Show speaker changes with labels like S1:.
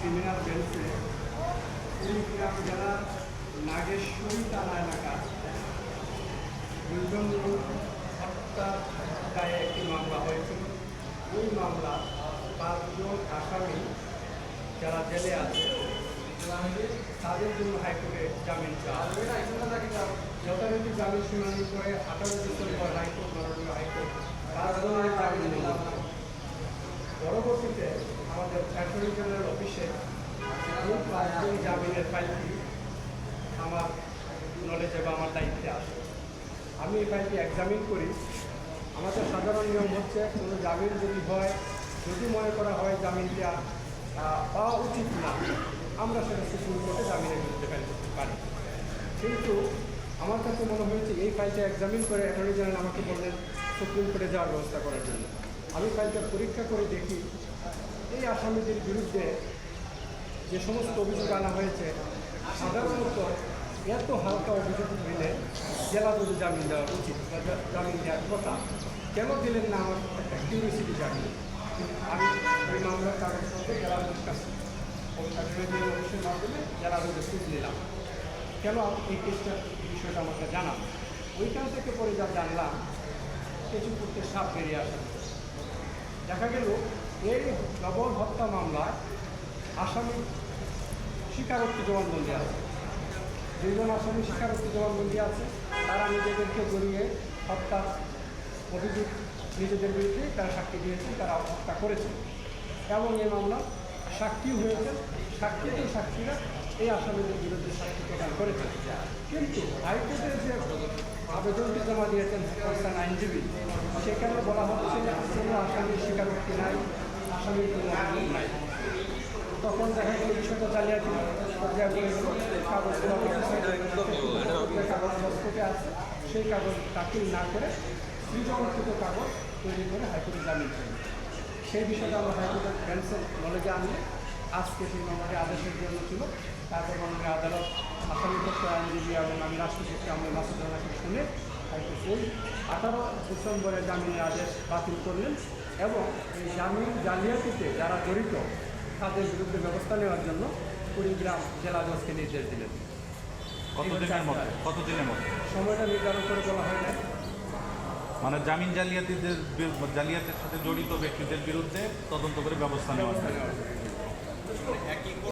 S1: Criminal বেঞ্চে কুড়িগ্রাম জেলার নাগেশ্বরী থানা এলাকা দুর্গম হত্যা দায়ে একটি মামলা হয়েছিল ওই মামলা পাঁচজন আসামি যারা জেলে আছে তাদের জন্য হাইকোর্টে জামিন যথারীতি জামিন শুনানি করে আঠারো ডিসেম্বর হাইকোর্ট, মাননীয় হাইকোর্ট পরবর্তীতে আমাদের অ্যাটর্নি জেনারেল অফিসে জামিনের ফাইলটি আমার নলেজে বা আমার দায়িত্বে আসে। আমি এই ফাইলটি এক্সামিন করি। আমাদের সাধারণ নিয়ম হচ্ছে কোনো জামিন যদি হয় যদি মনে করা হয় জামিনটা আহ, পাওয়া উচিত না আমরা সেটা সুপ্রিম কোর্টে জামিনের বিরুদ্ধে ফাইল করতে পারি। কিন্তু আমার কাছে মনে হয়েছে এই ফাইলটা এক্সামিন করে অ্যাটর্নি জেনারেল আমাকে বললেন সুপ্রিম কোর্টে যাওয়ার ব্যবস্থা করার জন্য। আমি ফাইলটা পরীক্ষা করে দেখি। এই আসামিদের বিরুদ্ধে যে সমস্ত অভিযোগ আনা হয়েছে, সাধারণত এত হালকা অভিযোগ দিলে জেলা যদি জামিন দেওয়া উচিত জামিন দেওয়ার কথা। কেন দিলেন না আমার একটা কিউরিয়াসিটি জামিন আমি ওই মামলার কাগজপত্র জেলা জজের কাছে অফিসের মাধ্যমে জেলা জজের খোঁজ নিলাম। কেন এই কেসটার বিষয়টা আমাকে জানান? ওইখান থেকে পরে যা জানলাম, কিছু করতে সাপ বেরিয়ে আসা। দেখা গেল, এই ডবল হত্যা মামলায় আসামি স্বীকারোক্তি জবানবন্দি আছে। দুইজন আসামি স্বীকারোক্তি জবানবন্দি আছে। তারা নিজেদেরকে জড়িয়ে হত্যা, অভিযোগ নিজেদের বিরুদ্ধে তারা সাক্ষী দিয়েছে তারা হত্যা করেছে এবং এই মামলা সাক্ষী হয়েছে। সাক্ষী সাক্ষীদের সাক্ষীরা এই আসামিদের বিরুদ্ধে সাক্ষী প্রদান করেছে কিন্তু হাইকোর্টের যে আবেদনটি জমা দিয়েছেন পাকিস্তান আইনজীবী, সেখানে বলা হচ্ছে যে কোনো আসামির স্বীকারোক্তি নাই, আসামির কোনো নাই। তখন দেখা গেল বিষয়টা জালিয়াতি পর্যায়ে কাগজ দস্তকে আছে সেই কাগজ দাখিল না করে সৃজনকৃত কাগজ তৈরি করে হাইকোর্টে জামিন চাই সেই বিষয়টা আমরা হাইকোর্টের বেঞ্চের নলেজে আনলে আজকে সেই মামলাটি আদেশের জন্য ছিল তারপর মাননীয় আদালত আসামি পক্ষ আইনজীবী এবং আমি রাষ্ট্রপতি আমরা মাসুদ রানাকে শুনে হাইকোর্ট ওই আঠারো ডিসেম্বরে জামিনের আদেশ বাতিল করলেন এবং এই জামিন জালিয়াতিতে যারা জড়িত তাদের বিরুদ্ধে ব্যবস্থা নেওয়ার জন্য কুড়িগ্রাম জেলা জজকে নির্দেশ দিলেন।
S2: কতদিনের মধ্যে? কতদিনের মধ্যে?
S1: সময়টা নির্ধারণ করে বলা হয় না।
S2: মানে জামিন জালিয়াতিদের জালিয়াতির সাথে জড়িত ব্যক্তিদের বিরুদ্ধে তদন্ত করে ব্যবস্থা নেওয়া হয়।
S1: নেওয়ার জন্য।